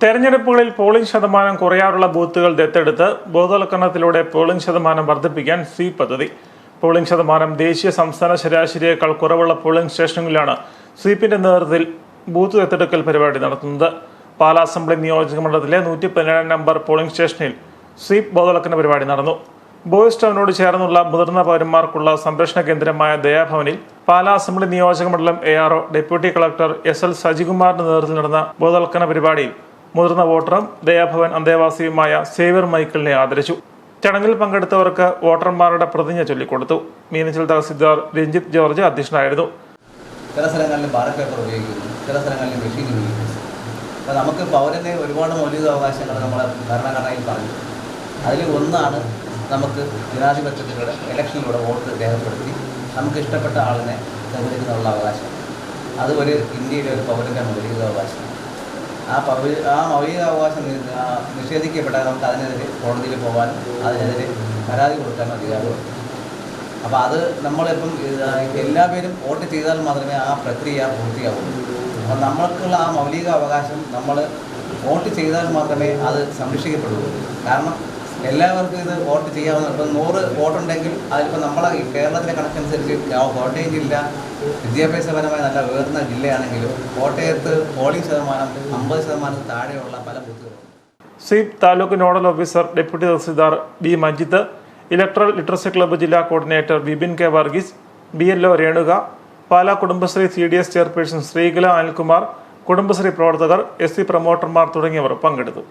തെരഞ്ഞെടുപ്പുകളിൽ പോളിംഗ് ശതമാനം കുറയാറുള്ള ബൂത്തുകൾ ദത്തെടുത്ത് ബോധവൽക്കരണത്തിലൂടെ പോളിംഗ് ശതമാനം വർദ്ധിപ്പിക്കാൻ സ്വീപ് പദ്ധതി. പോളിംഗ് ശതമാനം ദേശീയ സംസ്ഥാന ശരാശരിയേക്കാൾ കുറവുള്ള പോളിംഗ് സ്റ്റേഷനുകളിലാണ് സ്വീപിന്റെ നേതൃത്വത്തിൽ ബൂത്ത് ദത്തെടുക്കൽ പരിപാടി നടത്തുന്നത്. പാലാ അസംബ്ലി നിയോജക മണ്ഡലത്തിലെ നൂറ്റി പതിനേഴാം നമ്പർ പോളിംഗ് സ്റ്റേഷനിൽ സ്വീപ് ബോധവൽക്കരണ പരിപാടി നടന്നു. ബോയ്സ് ടൗണിനോട് ചേർന്നുള്ള മുതിർന്ന പൗരന്മാർക്കുള്ള സംരക്ഷണ കേന്ദ്രമായ ദയാഭവനിൽ പാലാ അസംബ്ലി നിയോജക മണ്ഡലം A R deputy collector S L സജികുമാറിന്റെ നേതൃത്വത്തിൽ നടന്ന ബോധവൽക്കരണ പരിപാടിയിൽ മുതിർന്ന വോട്ടറും ദയാഭവൻ അന്തേവാസിയുമായ സേവ്യർ മൈക്കിളിനെ ആദരിച്ചു. ചടങ്ങിൽ പങ്കെടുത്തവർക്ക് വോട്ടർമാരുടെ പ്രതിജ്ഞ ചൊല്ലിക്കൊടുത്തു. മീനച്ചിൽ തഹസിൽദാർ രഞ്ജിത്ത് ജോർജ് അധ്യക്ഷനായിരുന്നു. ചില സ്ഥലങ്ങളിൽ ബാലറ്റ് പേപ്പർ ഉപയോഗിക്കുന്നു. ചില സ്ഥലങ്ങളിൽ മെഷീൻ ഉപയോഗിക്കുന്നു. അപ്പോൾ നമുക്ക് പൗരന്റെ ഒരുപാട് മൗലിക അവകാശങ്ങൾ നമ്മളെ ഭരണഘടനയിൽ പറഞ്ഞു. അതിൽ ഒന്നാണ് നമുക്ക് ജനാധിപത്യത്തിലൂടെ ഇലക്ഷനിലൂടെ വോട്ട് രേഖപ്പെടുത്തി നമുക്ക് ഇഷ്ടപ്പെട്ട ആളിനെ തിരഞ്ഞെടുക്കുന്നതിനുള്ള അവകാശം. അത് ഒരു ഇന്ത്യയിലെ ഒരു പൗരന്റെ മൗലിക അവകാശം ആ പൗര ആ മൗലിക അവകാശം നി- ആ നിഷേധിക്കപ്പെട്ടാൽ നമുക്ക് അതിനെതിരെ കോടതിയിൽ പോകാൻ അതിനെതിരെ പരാതി കൊടുക്കാൻ അധികാരമുള്ളൂ അപ്പോൾ അത് നമ്മളിപ്പം എല്ലാ പേരും വോട്ട് ചെയ്താൽ മാത്രമേ ആ പ്രക്രിയ പൂർത്തിയാവുള്ളൂ അപ്പം നമ്മൾക്കുള്ള ആ മൗലിക അവകാശം നമ്മൾ വോട്ട് ചെയ്താൽ മാത്രമേ അത് സംരക്ഷിക്കപ്പെടുള്ളൂ. കാരണം എല്ലാവർക്കും ഇത് വോട്ട് ചെയ്യാവുന്ന ഇപ്പം നൂറ് വോട്ടുണ്ടെങ്കിൽ അതിലിപ്പോൾ നമ്മളെ ഈ കേരളത്തിലെ കണക്കനുസരിച്ച് കോട്ടയം ജില്ല വിദ്യാഭ്യാസപരമായി നല്ല ഉയർന്ന ജില്ലയാണെങ്കിലും കോട്ടയത്ത് പോളിംഗ് ശതമാനം അമ്പത് ശതമാനം താഴെയുള്ള പല ബൂത്തുകളും. SVEEP taluk nodal officer deputy tahsildar B Majid electoral literacy club ജില്ലാ coordinator Vipin K Varghese B L O Renuka Pala Kudumbashree C D S chairperson Sreekala Anilkumar Kudumbashree പ്രവർത്തകർ എസ് സി പ്രൊമോട്ടർമാർ തുടങ്ങിയവർ പങ്കെടുത്തു.